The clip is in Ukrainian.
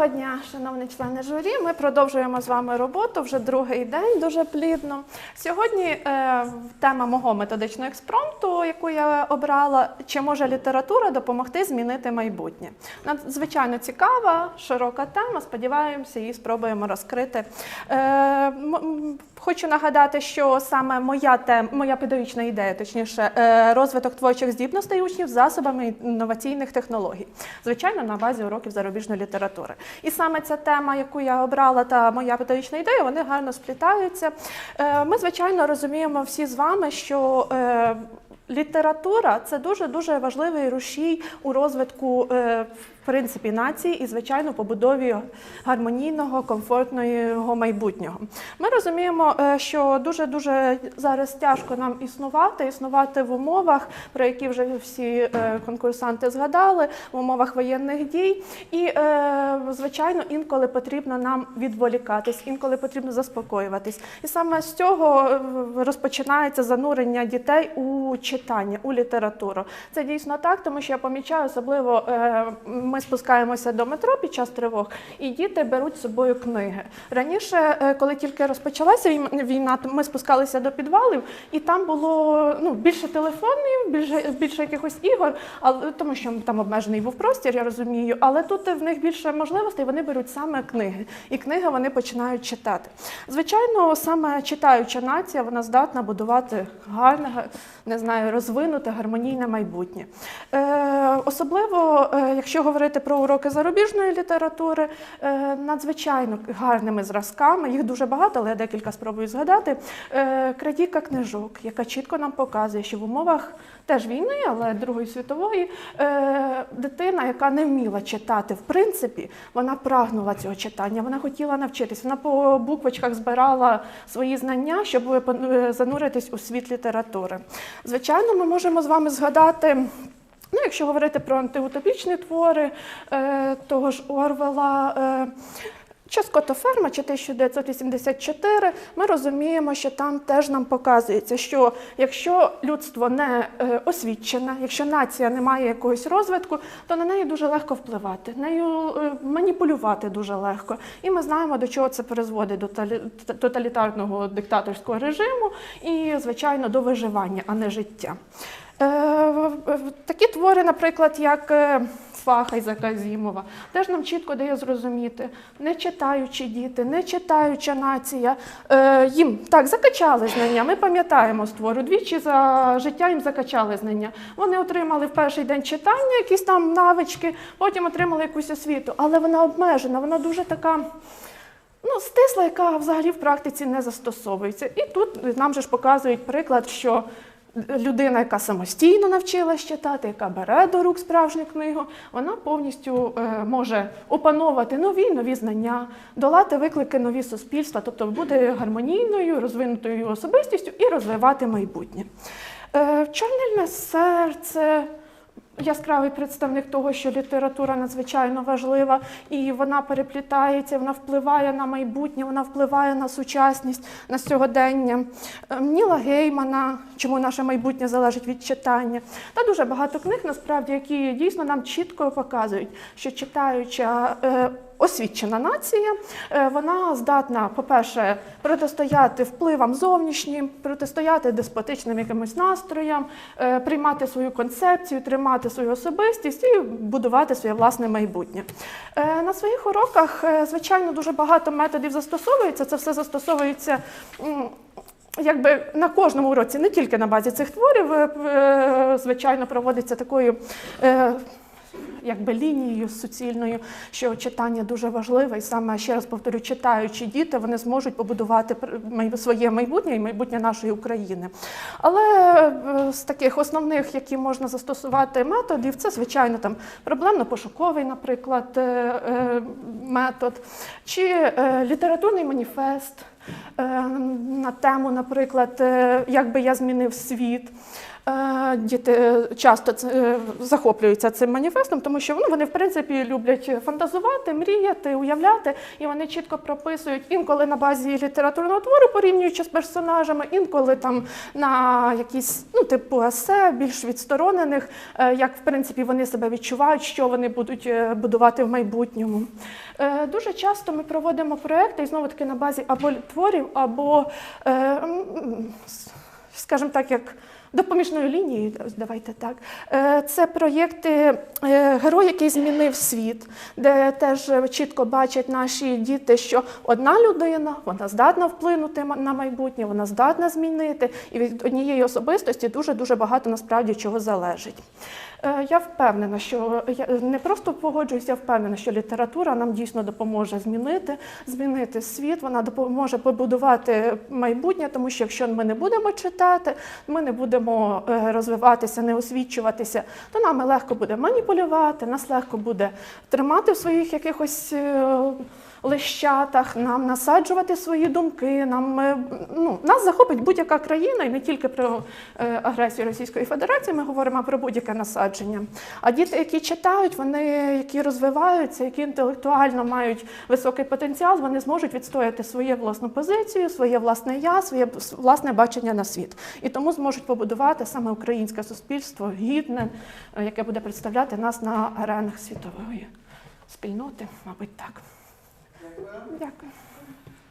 Доброго дня, шановні члени журі. Ми продовжуємо з вами роботу вже другий день, дуже плідно. Сьогодні е, тема мого методичного експромту, яку я обрала, чи може література допомогти змінити майбутнє. Надзвичайно цікава, широка тема. Сподіваємося, її спробуємо розкрити. Е, хочу нагадати, що саме моя тема, моя педагогічна ідея, точніше, е, розвиток творчих здібностей учнів засобами інноваційних технологій. Звичайно, на базі уроків зарубіжної літератури. І саме ця тема, яку я обрала, та моя педагогічна ідея, вони гарно сплітаються. Е, Ми, звичайно, розуміємо всі з вами, що е, література це дуже дуже важливий рушій у розвитку. е, В принципі, нації і, звичайно, побудові гармонійного, комфортного майбутнього. Ми розуміємо, е, що дуже дуже зараз тяжко нам існувати, існувати в умовах, про які вже всі е, конкурсанти згадали, в умовах воєнних дій. І, звичайно, інколи потрібно нам відволікатись, інколи потрібно заспокоюватись. І саме з цього розпочинається занурення дітей у читання, у літературу. Це дійсно так, тому що я помічаю, особливо е, ми спускаємося до метро під час тривог, і діти беруть з собою книги. Раніше, е, коли тільки розпочалася війна, ми спускалися до підвалів, і там було ну, більше телефонів, більше, більше якихось ігор, але тому що там обмежений був простір, я розумію. Але тут в них більше можливостей, вони беруть саме книги, і книги вони починають читати. Звичайно, саме читаюча нація, вона здатна будувати гарне, не знаю, розвинуте, гармонійне майбутнє. Е, особливо, е, якщо говорити про уроки зарубіжної літератури, е, надзвичайно гарними зразками, їх дуже багато, але я декілька спробую згадати. Крадіка книжок, яка чітко нам показує, що в умовах теж війни, але Другої світової, е, дитина, яка не вміла читати, в принципі, вона прагнула цього читання, вона хотіла навчитись. Вона по буквочках збирала свої знання, щоб е, е, зануритись у світ літератури. Звичайно, ми можемо з вами згадати. Ну, якщо говорити про антиутопічні твори е, того ж Орвела. Е, чи Скотоферма, чи 1984, ми розуміємо, що там теж нам показується, що якщо людство не е, освічене, якщо нація не має якогось розвитку, то на неї дуже легко впливати, нею е, маніпулювати дуже легко. І ми знаємо, до чого це призводить до тоталі- тоталітарного диктаторського режиму і, звичайно, до виживання, а не життя. Е, Такі твори, наприклад, як е, Фаха Ізака Зімова, теж нам чітко дає зрозуміти, не читаючи діти, не читаюча нація, е, їм так закачали знання. Ми пам'ятаємо з твору, двічі за життя їм закачали знання. Вони отримали в перший день читання, якісь там навички, потім отримали якусь освіту, але вона обмежена, вона дуже така. Ну, стисла, яка взагалі в практиці не застосовується. І тут нам же ж показують приклад, що людина, яка самостійно навчилась читати, яка бере до рук справжню книгу, вона повністю е, може опановувати нові нові знання, долати виклики нові суспільства, тобто бути гармонійною, розвинутою особистістю і розвивати майбутнє. Е, Чорнильне серце яскравий представник того, що література надзвичайно важлива, і вона переплітається, вона впливає на майбутнє, вона впливає на сучасність, на сьогодення. Е, Ніла Геймана, чому наше майбутнє залежить від читання. Та дуже багато книг, насправді, які дійсно нам чітко показують, що читаюча. Освічена нація, е, вона здатна, по-перше, протистояти впливам зовнішнім, протистояти деспотичним якимось настроям, е, приймати свою концепцію, тримати свою особистість і будувати своє власне майбутнє. Е, На своїх уроках, звичайно, дуже багато методів застосовується. Це все застосовується. Якби на кожному уроці, не тільки на базі цих творів, звичайно, проводиться такою якби лінією суцільною, що читання дуже важливе, і саме ще раз повторю, читаючи діти, вони зможуть побудувати своє майбутнє і майбутнє нашої України. Але е, з таких основних, які можна застосувати методів, це звичайно там проблемно-пошуковий, наприклад, е, е, метод, чи літературний маніфест на тему, наприклад, як би я змінив світ. Е, Діти часто це- е, захоплюються цим маніфестом, тому що ну, вони, в принципі, люблять фантазувати, мріяти, уявляти, і вони чітко прописують інколи на базі літературного твору, порівнюючи з персонажами, інколи там на якісь, ну, типу есе, більш відсторонених, е, як в принципі вони себе відчувають, що вони будуть е, будувати в майбутньому. Е, Дуже часто ми проводимо проекти і знову таки на базі або творів, або, е, скажімо так, як допоміжною лінією, давайте так. Е, Це проєкти е, Герой, який змінив світ, де теж чітко бачать наші діти, що одна людина вона здатна вплинути на майбутнє, вона здатна змінити, і від однієї особистості дуже дуже багато насправді чого залежить. Е, Я впевнена, що я не просто погоджуюся, я впевнена, що література нам дійсно допоможе змінити, змінити світ. Вона допоможе побудувати майбутнє, тому що якщо ми не будемо читати, ми не будемо е, розвиватися, не освічуватися, то нам легко буде маніпулювати, нас легко буде тримати в своїх якихось. е, Лищатах, нам насаджувати свої думки, нам е, ну, нас захопить будь-яка країна, і не тільки про агресію Російської Федерації, ми говоримо про будь-яке насадження. А діти, які читають, вони які розвиваються, які інтелектуально мають високий потенціал, вони зможуть відстояти свою власну позицію, своє власне я, своє власне бачення на світ. І тому зможуть побудувати саме українське суспільство гідне, е, яке буде представляти нас на аренах світової спільноти, мабуть, так. Дякую.